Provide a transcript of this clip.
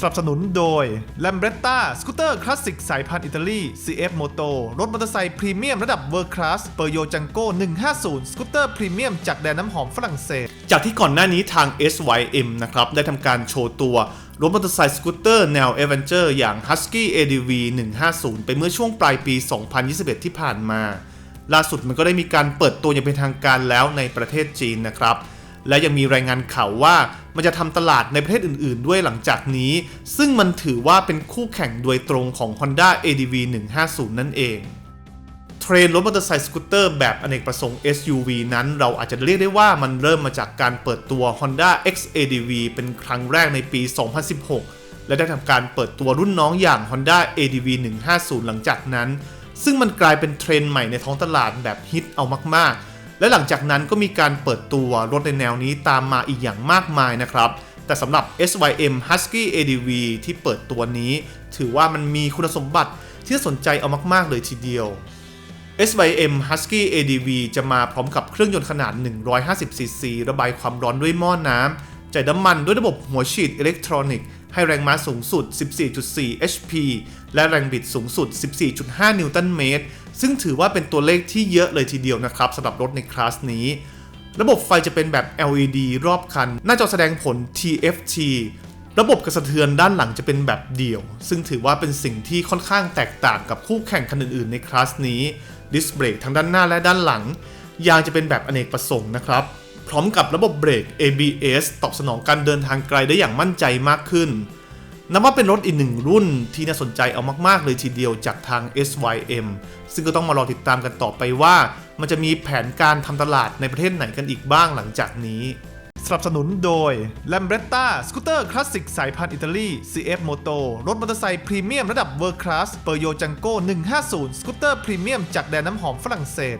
สนับสนุนโดย l a m b r e t t a สกูตเตอร์คลาสสิกสายพันธุ์อิตาลี CF Moto รถมอเตอร์ไซค์พรีเมียมระดับเวอร์คลาสเปอร์โยจังโก้150 สกูตเตอร์พรีเมียมจากแดนน้ำหอมฝรั่งเศส จากที่ก่อนหน้านี้ทาง SYM นะครับ ได้ทำการโชว์ตัวรถมอเตอร์ไซค์สกูตเตอร์แนว a v e n g e r อย่าง Husky ADV 150 ไปเมื่อช่วงปลายปี 2021 ที่ผ่านมา ล่าสุดมันก็ได้มีการเปิดตัวอย่างเป็นทางการแล้วในประเทศจีนนะครับ และยังมีรายงานข่าวว่ามันจะทำตลาดในประเทศอื่นๆ ด้วยหลังจากนี้ ซึ่งมันถือว่าเป็นคู่แข่งโดยตรงของ Honda ADV 150 นั่นเอง เทรนรถมอเตอร์ไซค์สกูตเตอร์แบบอเนกประสงค์ SUV นั้นเราอาจจะเรียกได้ว่ามันเริ่มมาจากการเปิดตัว Honda XADV เป็นครั้งแรกในปี 2016 และได้ทำการเปิดตัวรุ่นน้องอย่าง Honda ADV 150 หลังจากนั้น ซึ่งมันกลายเป็นเทรนใหม่ในท้องตลาดแบบฮิตเอามากๆ และหลังจากนั้นก็มีการเปิดตัวรถในแนวนี้ตามมาอีกอย่างมากมายนะครับ แต่สำหรับ SYM Husky ADV ที่เปิดตัวนี้ ถือว่ามันมีคุณสมบัติที่น่าสนใจเอามาก ๆ เลยทีเดียว SYM Husky ADV จะมาพร้อมกับเครื่องยนต์ขนาด 150cc ระบายความร้อนด้วยหม้อน้ำจ่ายน้ำมันด้วยระบบหัวฉีดอิเล็กทรอนิกส์ ให้แรงม้าสูงสุด 14.4 HP และแรงบิดสูงสุด 14.5 นิวตันเมตร ซึ่งถือว่าเป็นตัวเลขที่เยอะเลยทีเดียวนะครับสำหรับรถในคลาสนี้ ระบบไฟจะเป็นแบบ LED รอบคัน หน้าจอแสดงผล TFT ระบบกระสะเทือนด้านหลังจะเป็นแบบเดี่ยว ซึ่งถือว่าเป็นสิ่งที่ค่อนข้างแตกต่างกับคู่แข่งคันอื่นๆในคลาสนี้ ดิสเบรกทั้งด้านหน้าและด้านหลัง ยางจะเป็นแบบอเนกประสงค์นะครับ พร้อมกับระบบเบรก ABS ตอบสนองการเดินทางไกลได้อย่างมั่นใจมากขึ้น นับว่าเป็นรถอีกหนึ่งรุ่นที่น่าสนใจเอามาก ๆ เลยทีเดียวจากทาง SYM ซึ่งก็ต้องมารอติดตามกันต่อไปว่า มันจะมีแผนการทำตลาดในประเทศไหนกันอีกบ้างหลังจากนี้สนับสนุนโดย l a m b r e t t a สกูตเตอร์คลาสสิกสายพันธุ์อิตาลี CF Moto รถมอเตอร์ไซค์พรีเมียมระดับเวอร์คลาสเปอร์โยจังโก้150 สกูตเตอร์พรีเมียมจากแดนน้ำหอมฝรั่งเศส